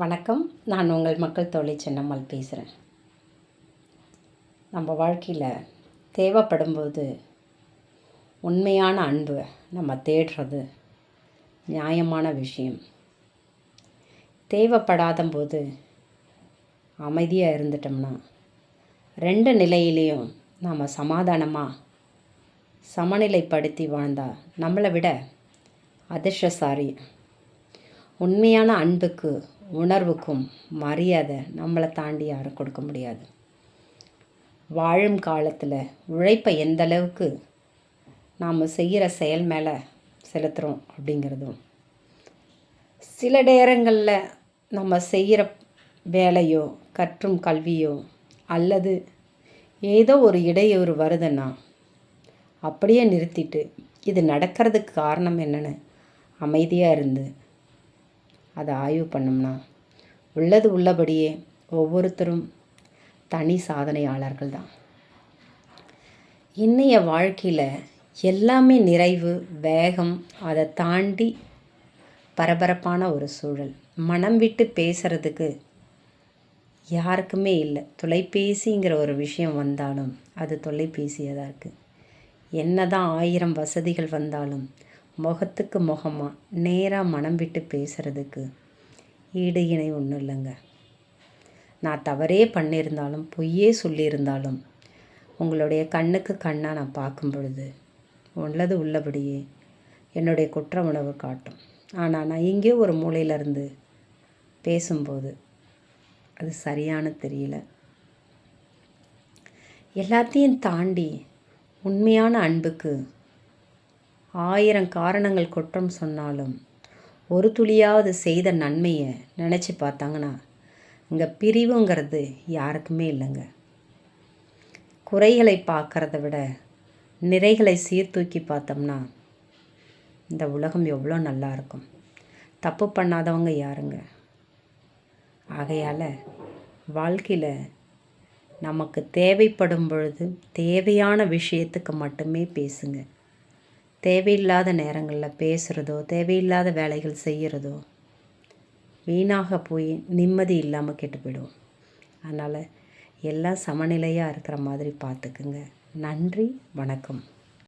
வணக்கம். நான் உங்கள் மக்கள் தோழி சின்னம்மாள் பேசுகிறேன் நம்ம வாழ்க்கையில் தேவைப்படும்போது உண்மையான அன்பு நம்ம தேடுறது நியாயமான விஷயம். தேவைப்படாத போது அமைதியாக இருந்துட்டோம்னா ரெண்டு நிலையிலையும் நாம் சமாதானமாக சமநிலைப்படுத்தி வாழ்ந்தால் நம்மளை விட அதிர்ஷ்டசாரி உண்மையான அன்புக்கு உணர்வுக்கும் மரியாதை நம்மளை தாண்டி யாரும் கொடுக்க முடியாது. வாழும் காலத்தில் உழைப்பை எந்த அளவுக்கு நாம் செய்கிற செயல் மேலே செலுத்துகிறோம் அப்படிங்கிறதும் சில நேரங்களில் நம்ம செய்கிற வேலையோ கற்றும் கல்வியோ அல்லது ஏதோ ஒரு இடையூறு வருதுன்னா அப்படியே நிறுத்திட்டு இது நடக்கிறதுக்கு காரணம் என்னென்னு அமைதியாக இருந்து அதை ஆய்வு பண்ணோம்னா உள்ளது உள்ளபடியே ஒவ்வொருத்தரும் தனி சாதனையாளர்கள் தான் இன்றைய வாழ்க்கையில் எல்லாமே நிறைவு வேகம் அதை தாண்டி பரபரப்பான ஒரு சூழல். மனம் விட்டு பேசுகிறதுக்கு யாருக்குமே இல்லை. தொலைபேசிங்கிற ஒரு விஷயம் வந்தாலும் அது தொலைபேசியாக தான் இருக்குது என்ன தான் ஆயிரம் வசதிகள் வந்தாலும் முகத்துக்கு முகமாக நேராக மனம் விட்டு பேசுகிறதுக்கு ஈடு இணை ஒன்றும் இல்லைங்க. நான் தவறே பண்ணியிருந்தாலும் பொய்யே சொல்லியிருந்தாலும் உங்களுடைய கண்ணுக்கு கண்ணாக நான் பார்க்கும் பொழுது உள்ளது உள்ளபடியே என்னுடைய குற்ற உணவு காட்டும். ஆனால் நான் எங்கேயோ ஒரு மூலையிலேருந்து பேசும்போது அது சரியான தெரியல. எல்லாத்தையும் தாண்டி உண்மையான அன்புக்கு ஆயிரம் காரணங்கள் குற்றம் சொன்னாலும் ஒரு துளியாவது செய்த நன்மையை நினச்சி பார்த்தாங்கன்னா இங்கே பிரிவுங்கிறது யாருக்குமே இல்லைங்க. குறைகளை பார்க்குறத விட நிறைகளை சீர்தூக்கி பார்த்தோம்னா இந்த உலகம் எவ்வளோ நல்லா இருக்கும். தப்பு பண்ணாதவங்க யாருங்க? ஆகையால் வாழ்க்கையில் நமக்கு தேவைப்படும் பொழுது தேவையான விஷயத்துக்கு மட்டுமே பேசுங்க. தேவையில்லாத நேரங்களில் பேசுகிறதோ தேவையில்லாத வேலைகள் செய்கிறதோ வீணாக போய் நிம்மதி இல்லாமல் கெட்டு போயிடும். அதனால் எல்லாம் சமநிலையாக இருக்கிற மாதிரி பார்த்துக்குங்க நன்றி வணக்கம்.